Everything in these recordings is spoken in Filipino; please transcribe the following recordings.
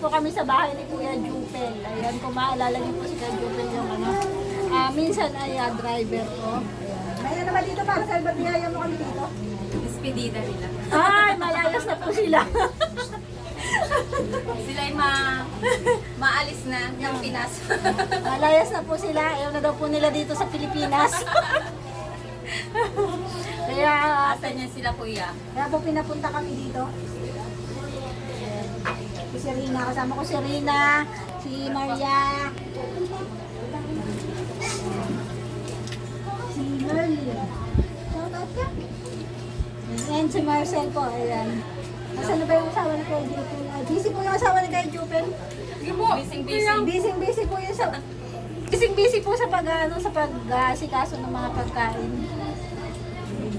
po kami sa bahay ni Kuya Jupel. Ayan, kung maalala niyo po si Kuya Jupel yung ano. Ah, minsan ay ah, driver ko. May ano naman dito para sa biyaya mo kami dito? Despedida nila. Ay, malayas na po sila. Sila ay ma maalis na ng Pinas. malayas na po sila. Ayaw na daw po nila dito sa Pilipinas. Kaya, Asan niya sila kuya? kaya po pinapunta kami dito. Si Serena, kasama ko si Serena, si Maria, si Merlin. Shout out ka. And si Marcel po, ayan. Nasaan na ba yung asawa ni Kuya Jupel? Ah, busy po yung asawa ni. Sige po. Bising bising. Busy, busy po yun sa... Busy, busy po sa pag, ano, sa pag-asikaso ng mga pagkain.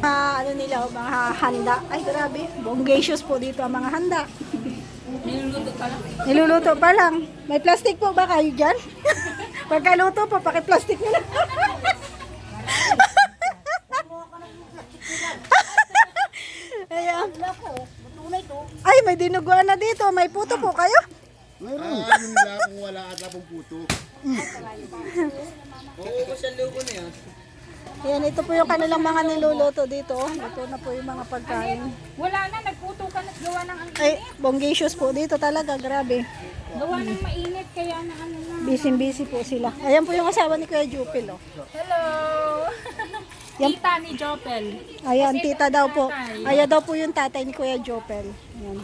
Ah, ano nila, oh, mga handa. Ay, grabe. Bongacious po dito ang mga handa. Niluluto pa lang. Niluluto pa lang. May plastic po ba kayo dyan? Pagkaluto po, paki-plastic nyo na. Ayan. Ay, may dinuguan na dito. May puto po kayo. Mayroon. Ah, kung wala at puto. Ayan, ito po yung kanilang mga niluluto dito. Ito na po yung mga pagkain. Wala na, nagputo ka na gawa ng ang Ay, bongacious po dito talaga. Grabe. gawa ng mainit kaya na ano na. Busy-busy po sila. Ayan po yung asawa ni Kuya Jupil. Oh. Hello! Yan. Tita ni Jopel. Ayan, tita daw po. Ayan daw po yung tatay ni Kuya Jopel. Ayan.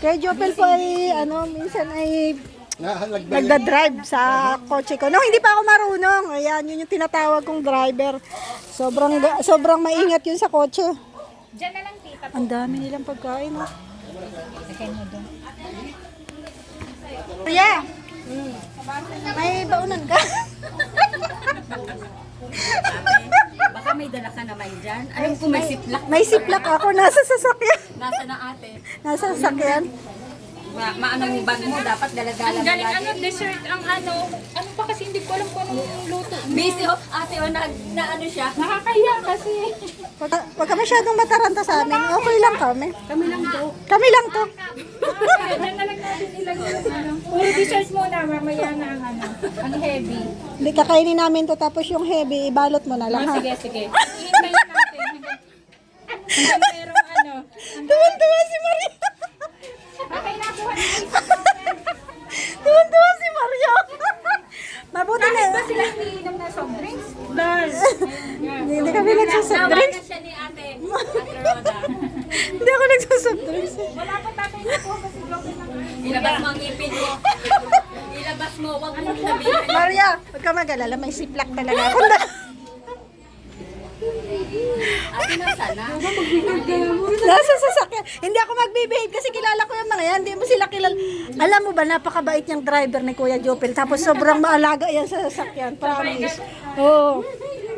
Kuya Jopel po ay, ano, minsan ay. Nagda-drive sa kotse ko. No, hindi pa ako marunong. Ayan, yun yung tinatawag kong driver. Sobrang, sobrang maingat yun sa kotse. Diyan na lang tita. Ang dami nilang pagkain, oh. Kuya! May baunan ka? Baka may dala ka naman dyan. Alam ko may siplak. May siplak ako nasa sasakyan. Nasa na ate. Nasa sasakyan. Ma maanong bag mo dapat daladala Ang mo galing lagi. ano, dessert ang ano. Ano pa kasi hindi ko alam kung anong luto. Busy oh. Ate oh, na, na ano siya. Nakakahiya kasi. Wag, wag ka masyadong mataranta sa amin. Okay lang kami. Kami lang to. Kami lang to. Diyan na lang natin ilagay. Ano. Puro dessert muna, mamaya na ang ano. Ang heavy. Hindi kakainin namin to tapos yung heavy, ibalot mo na lang Ah, ha. sige, sige. Hihintayin natin. hanggang- Hanggang merong ano. Tuwan-tuwa si Maria. Okay na, buhat Tuwan-tuwa si Maria. Mabuti na. Ba sila iniinom na soft drinks? Dahil. Hindi, hindi kami nagsasoft Nawa drinks. na siya ni ate. Ate Roda. Hindi ako nagsasoft drinks. Wala pa tatay na po kasi Jopel na Ilabas mo ang ngipin mo. Ilabas mo. Huwag mo sabihin. Maria, mag-alala. May siplak talaga ako. Ate na sana. Nasa sasakyan. Hindi ako magbibihave kasi kilala ko yung mga yan. Hindi mo sila kilala. Alam mo ba, napakabait niyang driver ni Kuya Jopel. Tapos sobrang maalaga yan sa sasakyan. Promise. Oo.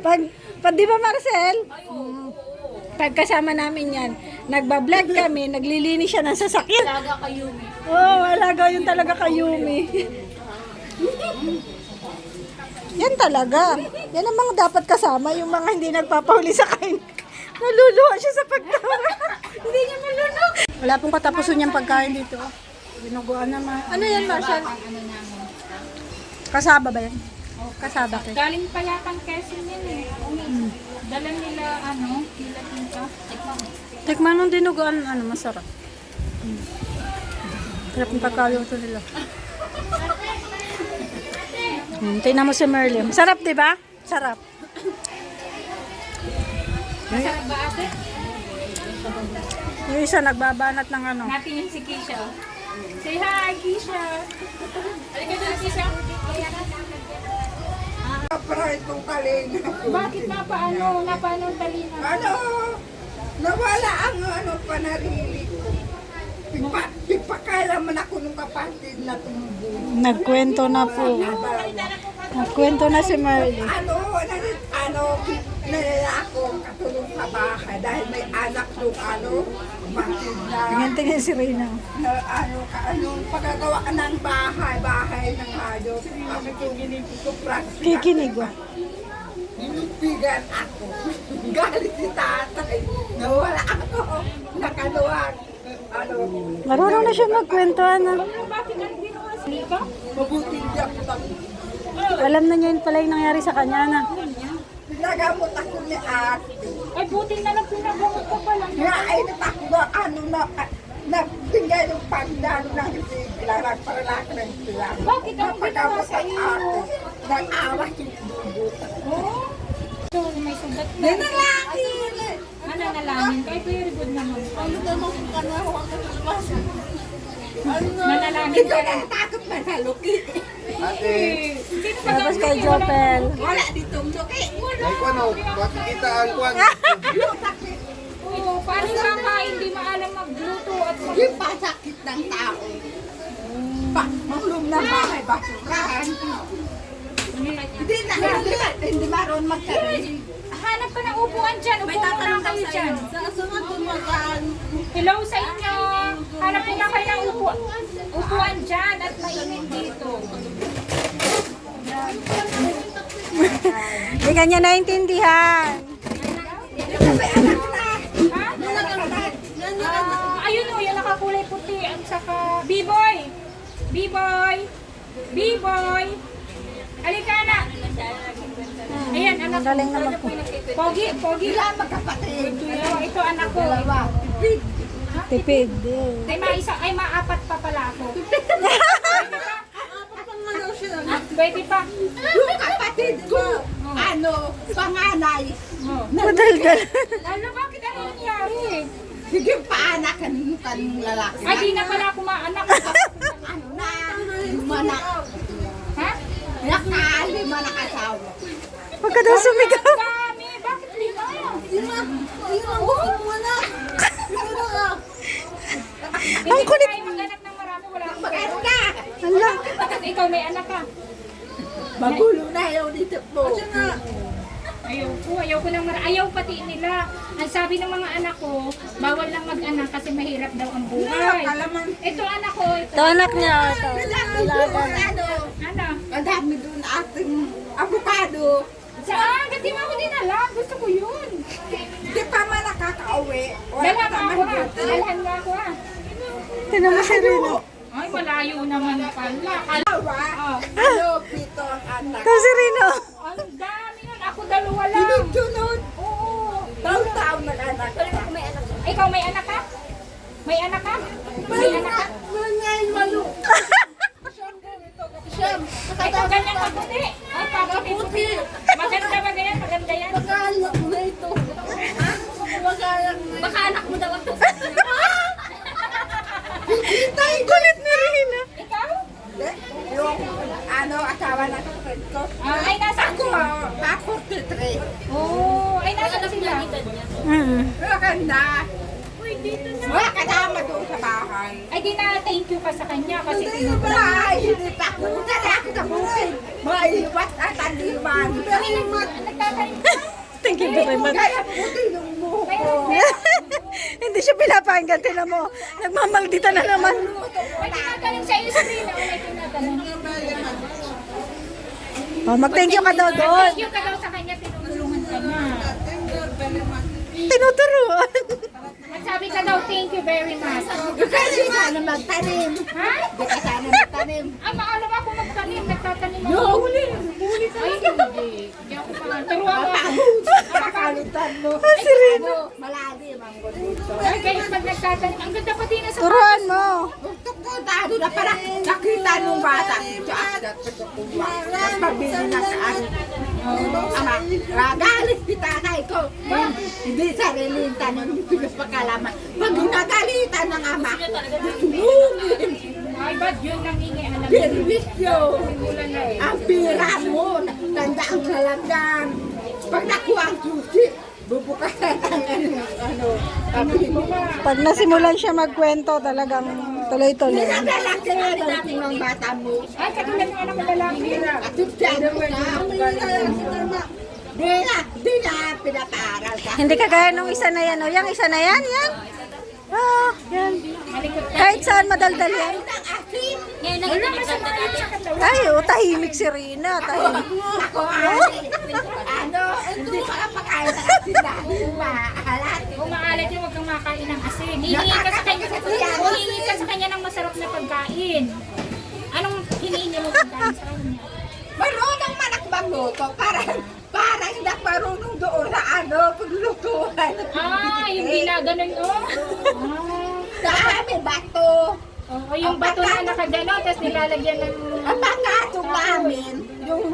Pag, pag di ba Marcel? Mm. Pag kasama namin yan, nagbablog kami, naglilinis siya ng sasakyan. Talaga kayo. Oo, oh, alaga yun talaga kay Yumi. Yan talaga. Yan ang mga dapat kasama, yung mga hindi nagpapahuli sa kain. Naluluha siya sa pagtawa. hindi niya malunok. Wala pong katapusan yung pagkain dito. Binuguan naman. Ano yan, Marshall? Kasaba ba yan? Kasaba ka. Galing pa yatang Quezon yun eh. Dala nila ano, kila tita. Tikman nung dinuguan, ano, masarap. Mm. Sarap yung pagkain ito nila. Hmm, tingnan mo si Merlin. Sarap, di ba? Sarap. Masarap ba ate? Yung isa nagbabanat ng ano. Natin si Kisha. Say hi, Kisha. Halika dyan, Kisha. Para itong kalinga. Bakit na paano? Na paano talina? Ano? Nawala ang ano panarili ko. Pipa, pipakala man ako nung kapatid na tumubo. Nagkwento na po. Nagkwento na si Merlin. Ano, ano, ano, nalala ako katulong sa bahay dahil may anak nung ano, kapatid na, Tingin-tingin si Rina. na ano, ka, anong pagagawa ka ng bahay, bahay ng hayop. Kami kikinig ko, practice. Kikinig ba? Inupigan ako. Galit si tatay. Nawala ako. Nakaluwag. Marunong na siya magkwento, ano. Tapos. Alam na niya yun pala yung nangyari sa kanya, na. Pinagamot ako ni ate. Ay, buti na lang pinagamot ko pa lang. Nga ay natakbo, ano na, nagbigay ng pagdano ng sigaran para lahat ng sigaran. Bakit ang ginawa sa iyo? Nag-awa yung bubutan. Oh? So, may sugat na. Nanalangin! Ka. Ay, very good naman. Ano naman kung ano ako ang? Ano? Nanalangin ka ko natakot na sa luki. Ate, Sino ba Tapos kay Jopel. Wala ditong luki. Wala. ay ko ano, makikita ang kwan. Yung sakit. Oo, paano ka ka hindi maalam magluto at mag... Yung pasakit ng tao. Pa, manglum na bahay, basurahan. Hindi na, hindi na, hindi maroon magkaroon. Hanap ka ng upuan dyan. Upo muna kayo dyan. Hello sa inyo. Hanap muna kayo ng upuan. Upuan dyan at mainit dito. Hindi kanya naintindihan. Ha? Ah, ayun o, yung nakakulay puti. At saka, B-boy. B-boy. B-boy. Halika na. Anak ko. Galing naman po. Pogi, pogi. Ilan magkapatid? Ito, anak ko. Tipid. eh. Ay, maisa, ay maapat pa pala ako. Ano. Pwede pa. Yung kapatid ko, ano, panganay. Oh. Madaldal. Ano, bakit ano nangyari? Sige pa anak kanong kanong lalaki. Ay, di na pala ako maanak. Ano na, lima na. ha? Nakalima na kasawa. Huwag ka daw sumigaw. Ang Maganda. Ala. Ikaw may anak ka? Magulo na yun dito po. Ayaw ko, ayaw ko ng mar- Ayaw pati nila. Ang sabi ng mga anak ko, bawal lang mag-anak kasi mahirap daw ang buhay. Ito anak ko, ito. Ito anak niya. Ito. Ano, Ano? ang dami doon ating avocado. Saan? Gati mo ako dinala. Gusto ko yun. Di pa man nakaka-uwi. Wala Dala pa mo naman ako ah. Dalhan mo ako ah. Tinan mo si. Ay, malayo naman pala. Al- Dalawa, ano, pito ang anak. Ito si Rino. Ang dami nun. Ako dalawa lang. Sunod-sunod. Oo. Taon-taon nag-anak. Ikaw may anak ka? May anak ka? May anak ka? Ngayon, malo. Ikaw ganyan ka puti. Ay, paputi. Maganda ba ganyan? Maganda yan? Magkaalak na ito. Magkaalak na Baka anak mo daw ako. Ay, kulit ni Rina. Ikaw? Yung ano, asawa na kapatid ko. Ah, ay, nasaan Ako, sila? ah, 43. Oo. Ay, nasaan sila? Mm. Maganda. Uy, dito na. Wala kasama doon sa bahay. Ay, di na thank you ka sa kanya kasi Hindi tinutulungan. ka? Thank you very much. Kaya puti yung buhok ko. Hindi siya pinapakinggan. Tinan mo. Nagmamaldita na naman. May tinatanong sa iyo, Sabrina. May tinatanong. Oh, mag-thank you ka daw doon. Thank you ka daw sa kanya, tinutulungan ka na. Tinuturuan. Magsabi ka daw, thank you very much. Kasi sana magtanim. Ha? Hindi ka sana magtanim. Ay, maalam ako magtanim. Nagtatanim ako. Yo, huli. Huli ka. Ay, hindi. Hindi ako pa. Turuan ako. Mapakalutan mo. si Rina. Ano, malalim ang gusto. Ay, kayo pag nagtatanim. Ang ganda pati na sa Turuan mo. Tado na parang nakita nung bata. Diyan, dito ko kuha. Nagpabili na sa ano. Ama, ragalit si tanay ko. Hindi sariling tanong, hindi pagkalaman. Pag ginagalitan ng ama, tulungin. Ay, ba't yun nangingi? Alam mo. Perwisyo. Eh. Ang pira mo, tanda ang kalandan. Pag nakuha ang susi, bubukasan ang ano, ano, sabi. Pag nasimulan siya magkwento, talagang tuloy-tuloy. Nagalaki na dating ng bata mo. Ay, katulad ng anak ko lalaki. Katutyan mo na. Di na, di na, pinapaaral ka. Hindi kagaya nung isa na yan. O, yung isa na yan, yan. Ah, yan. Kahit saan madaldal yan. Ay, oh, tahimik si Rina. Tahimik. Ako, ano, hindi pa kapakain ng asin dahil maalat. Kung maalat yun, huwag kang makain ng asin. Hihingi ka sa kanya, hihingi ka sa kanya ng masarap na pagkain. Anong hiningi mo pagkain sa kanya? Nakakasakit yan. ko para para hindi ako marunong doon sa ano, paglutuan. Ah, yung ginaganon, oh. Ah. Dami bato. Oo, yung bato na nakagano, tapos nilalagyan ng... Ang pangatong namin, yung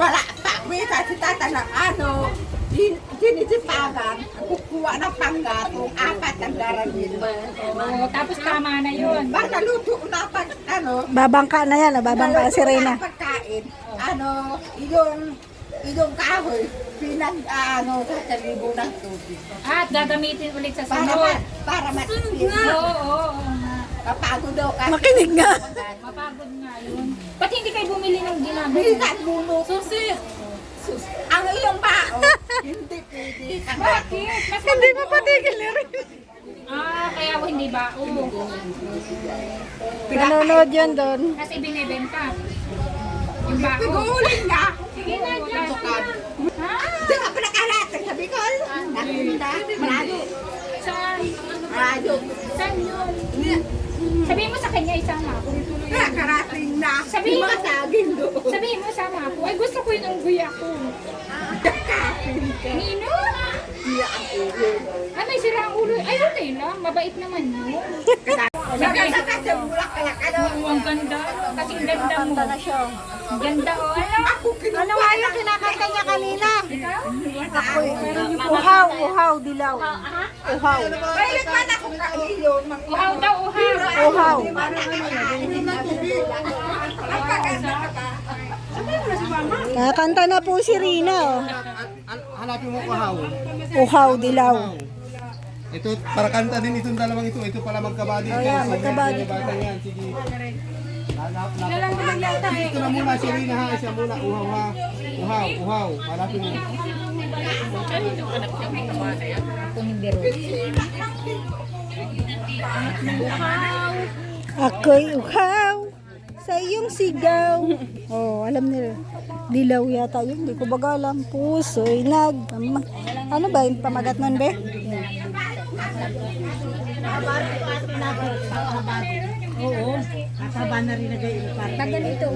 para pakwi kasi tata ng ano, din- sinisipagan, kukuha ng panggatong, apat ang daragin. Oo, tapos tama na yun. Ba naluto na pag ano, Babangka na yan, ah, babangka si Reyna. Naluto na pagkain, ano, yung yung kahoy, pinag, ano, sa kalibo ng tubig. At gagamitin ulit sa Para, sunod. ma- para matipid. Oo, oo, oo nga. Kapagod daw kasi. Makinig nga. Mapagod nga yun. Ba't hindi kayo bumili ng ginagawa? Minsan buno. Susi. Ang iyong bao, hindi pwede. Bakit? Mas Hindi mo patigil ni Reyna. Ah, kaya ako hindi ba? Oo. Nanonood yan doon. Kasi binibenta. Yung bao. Piguulin nga. Sige na, dyan. Ha? Di ka pinakalat. Sa Bicol. Nakita. Malayo. Saan? Malayo. Saan yun? Sabihin mo sa kanya isama ako. Nakarating na. Sabihin mo. Masagin doon. Sabihin mo sama ako. Ay gusto ko yung unggoy ako. Nino? Ulo. Ay, may sira ang ulo. Ay, okay lang. Mabait naman yun. Oo, ang ganda. Kasi ganda mo. Ang ganda, oh. Ano? Ako kinuha. Ano nga yung kinakanta niya kanina? Ikaw? Uhaw, uhaw, dilaw. Uhaw. Kailan man ako kaiyon. Uhaw daw, uhaw. Uhaw. Kakanta na po si Rina. Oh. Hanapin mo kahaw. Uhaw, dilaw. Ito, para kanta din itong dalawang ito. Ito pala magkabady. Oh, yan, magkabady. Bata yan, sige. Ito na muna si Rina ha. Siya muna. Uhaw ha. Uhaw, uhaw. Hanapin mo. Ako'y uhaw sa iyong sigaw. Oh, alam nila. Dilaw yata yun. Hindi ko baga alam. Puso'y nag... Ano ba yung pamagat nun, be? Oo. Kataba na rin Taganito.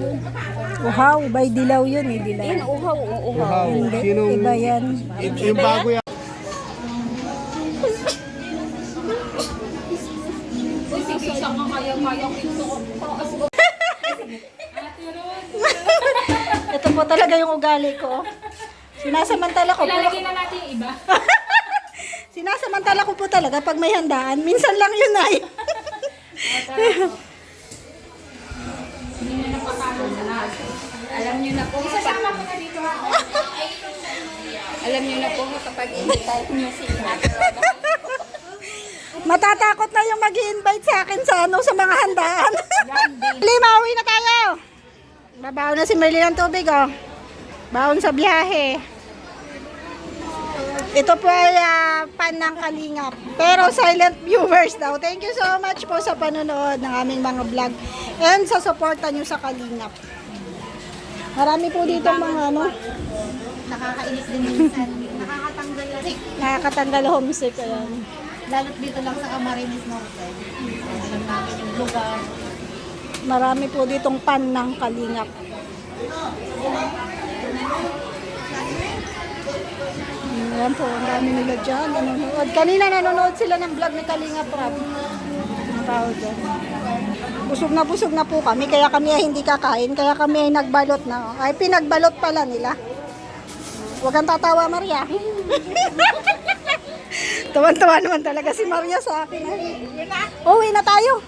Uhaw, by dilaw yun eh, dilaw. Yan, uhaw, Uhaw. Hindi, Sinong, iba yan. Yung bago yan. Ito po talaga yung ugali ko. Sinasamantala ko po. Ilalagay na natin yung iba. Sinasamantala ko po talaga pag may handaan. Minsan lang yun ay. Alam niyo na po. Isasama ko na dito ha. Alam niyo na po kapag invite niyo si. Matatakot na yung mag invite sa akin sa ano sa mga handaan. Lima, uwi na tayo. Babaw na si Merlin ng tubig oh. Baon sa biyahe. Ito po ay ah, pan ng kalingap. Pero silent viewers daw. Thank you so much po sa panonood ng aming mga vlog. And sa suporta nyo sa kalingap. Marami po dito mga ano. Nakakainis din minsan. Nakakatanggal kasi. Nakakatanggal homesick. Ayan. Lalo't dito lang sa Camarines Norte. Alam namin yung lugar. Marami po ditong pan ng kalingap. Ayan po, ang dami nila dyan. Nanonood. Kanina nanonood sila ng vlog ni Kalingap Rap. Ang tao dyan. Busog na busog na po kami, kaya kami ay hindi kakain, kaya kami ay nagbalot na. Ay, pinagbalot pala nila. Huwag kang tatawa, Maria. Tuwan-tuwa naman talaga si Maria sa akin. Uwi na tayo.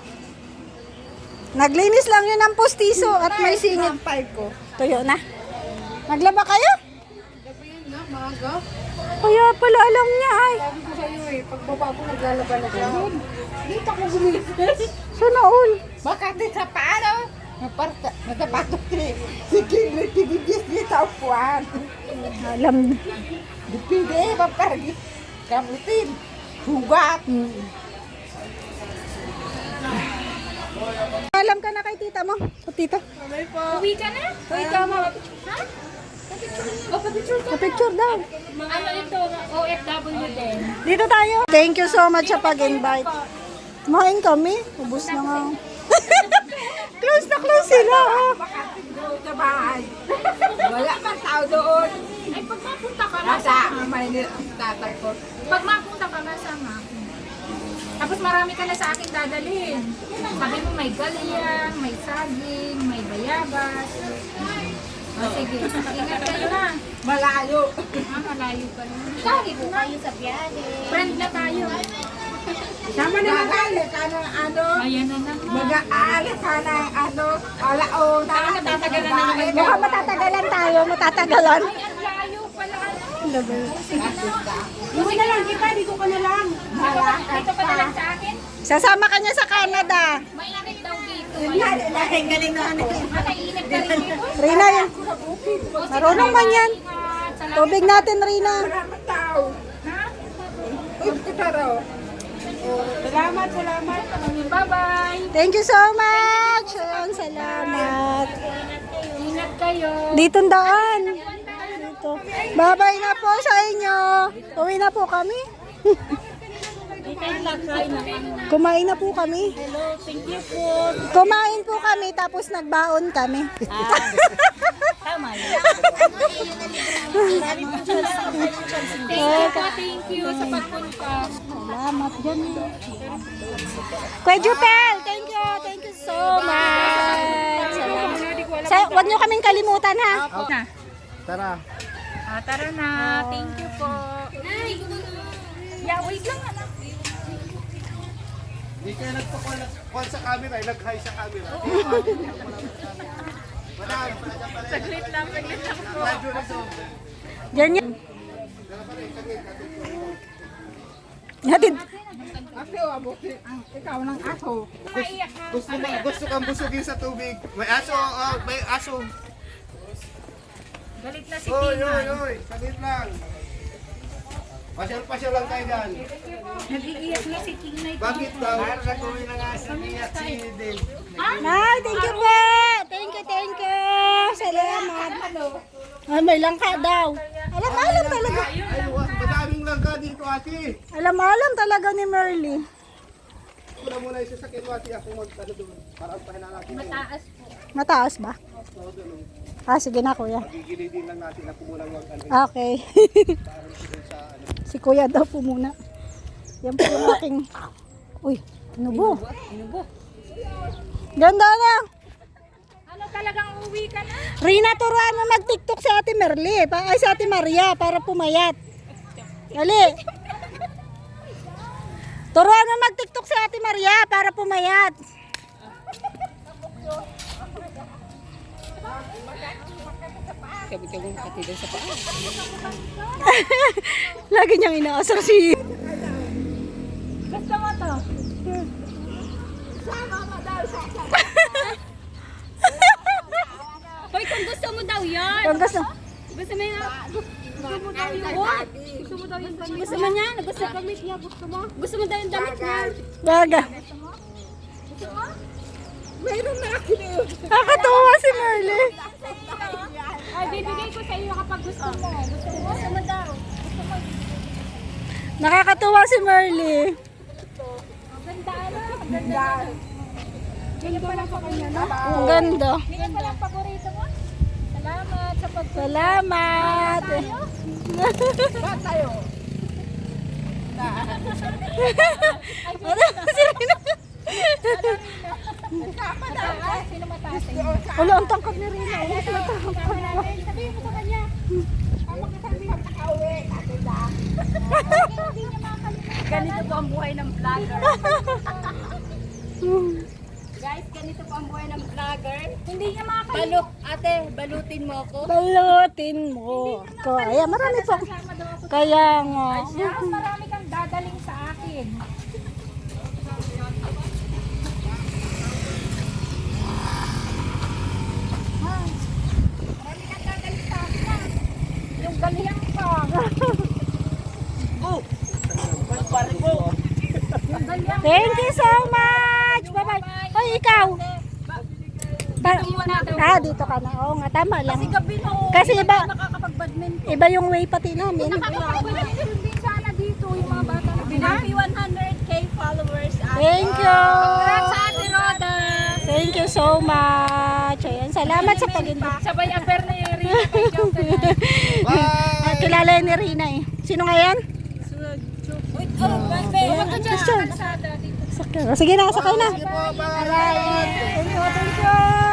Naglinis lang yun ng postiso at may singit. ko. Tuyo na. Naglaba kayo? Kaya pala alam niya ay. Sabi ko sa'yo eh, pagbaba ko naglalaba na siya. Dito ko gumilis. Sana all. Baka di sa paano? Naparta, natapatok ni si Kindred Pinigis ni Taupuan. Alam. Dipide, mapargi. Kamutin. Hugat. Mm. Alam ka na kay tita mo? O tita? Uwi ka na? Uwi ka ma. Ha? O, pa-picture ka. Pa-picture daw. Ano ito? OFW din. Dito tayo. Thank you so much sa pag-invite. Kumain kami. Ubus na nga. Close na close sila. oh. Doon sa bahay. Wala pang tao doon. Ay, pag mapunta ka, ang tatay ko. Pag mapunta ka, kasama ako. Tapos marami ka na sa akin dadalhin. Sabi mo may galian, may saging, may bayabas. O sige, ingat kayo na. Malayo. Ah, malayo ka na. Kahit na. Kayo sa biyahe. Friend na tayo. Sama na mag-aali ka ng ano. Ayan na naman. Mag-aali ka ng ano. Alauna. Saka natatagalan na naman. Mukhang matatagalan tayo, matatagalan. Ay, ang layo pala. Dito na lang kita, dito ka na lang. Dito ka na lang sa akin. Sasama ka niya sa Canada. Mainit daw dito. Galing na ano. Matainit ka rin dito. Rina, yan. Marunong man yan. Salamat. Tubig natin, Rina. Maraming tao. Salamat, salamat. Bye-bye. Thank you so much. Ayun, salamat. Ingat kayo. Dito daan. Dito. Bye-bye na po sa inyo. Uwi na po kami. Kumain na po kami. Hello, thank you po. Kumain po kami tapos nagbaon kami. Tama yun. Thank you po. Thank you sa pagpunta. Salamat dyan. Kuya Jupel, thank you. Thank you so much. Salamat. Sa, huwag niyo kaming kalimutan ha. Tara. Ah, tara na. Thank you po. Yeah, wait lang anak. Hindi kayo nagpakuha sa camera, eh, nag-hi sa camera. Madam. Saglit lang, saglit lang po. Radyo na to. Diyan yan. Hatid. Ako, abuti. Ang ikaw ng ako. Maiyak ka. Gusto mo, gusto kang busugin sa tubig. May aso, oh, may aso. Galit na si Oy, Tina. oy, oy, saglit lang. Pasyal-pasyal lang tayo dyan. Nag-iiyak na si Tina. Bakit daw? Para na gawin ng aso niya si Dave. Nay, thank you po. Thank you, thank you. Salamat. Ay, may langka daw. Alam, alam talaga. Ay, madaming langka dito ate. Alam, alam talaga ni Merly. Muna muna yung sasakyan mo ate ako mag ano doon. Para ang pahinala natin. Mataas po. Mataas ba? Ah, sige na, kuya. Gigilidin lang natin ako muna mag ano. Okay. si kuya daw po muna. Yan po yung aking... Uy, inubo. Inubo. Ganda na. Ano talagang uwi ka na? Rina, turuan mo mag-tiktok si Ate Merly. Pa, ay, si Ate Maria para pumayat. Dali. Turuan mo mag-tiktok si Ate Maria para pumayat. Lagi niyang inaasar si... Gusto mo to? Hoy, kung gusto mo daw yan. Kung gusto... Gusto mo yan? Gusto mo daw yung what? Gusto mo daw yung damit Gusto mo niya? Gusto damit niya? Gusto mo? Gusto mo daw yung damit niya? Baga. Mayroon na ako na yun. Nakakatuwa si Merly. Ay, bibigay ko sa iyo kapag gusto mo. Gusto mo? Gusto mo daw. Gusto mo? Nakakatuwa si Merly. Ang ganda ano? Ang ganda. Ganyan pa lang pa kanya, no? Ang ganda. Ganyan pa lang paborito mo? Salamat sa pag Salamat. Ba't tayo? Ano ang tangkad ni Rina. Wala sila tangkad. Sabihin mo sa kanya. Ganito po ang buhay ng vlogger. Guys, ganito po ang buhay ng vlogger. Hindi niya makakalimutan. Balok, ate, balutin mo ako. Balutin mo. Ko, ayan, marami po. Kaya nga. Mas marami kang dadaling sa akin. Marami kang dadaling sa akin ah. Yung galiyang ka. Yung galiyang Thank you so much. Bye-bye. Hoy, ikaw. Ba- ah, dito ka na. Oo nga, tama lang. Gabi no, Kasi iba, nakakapag-badminton. iba yung way pati namin. Nakakapagpapalagay din sana dito yung mga bata na Happy 100k followers. Thank you. Congrats Ate Roda! Thank you so much. Salamat sa pag Sabay affair ni Rina. Ah, kilala ni Rina eh. Sino nga yan? Sakyan. Sige na, sakay na. Sige po, bye. Thank you, thank you.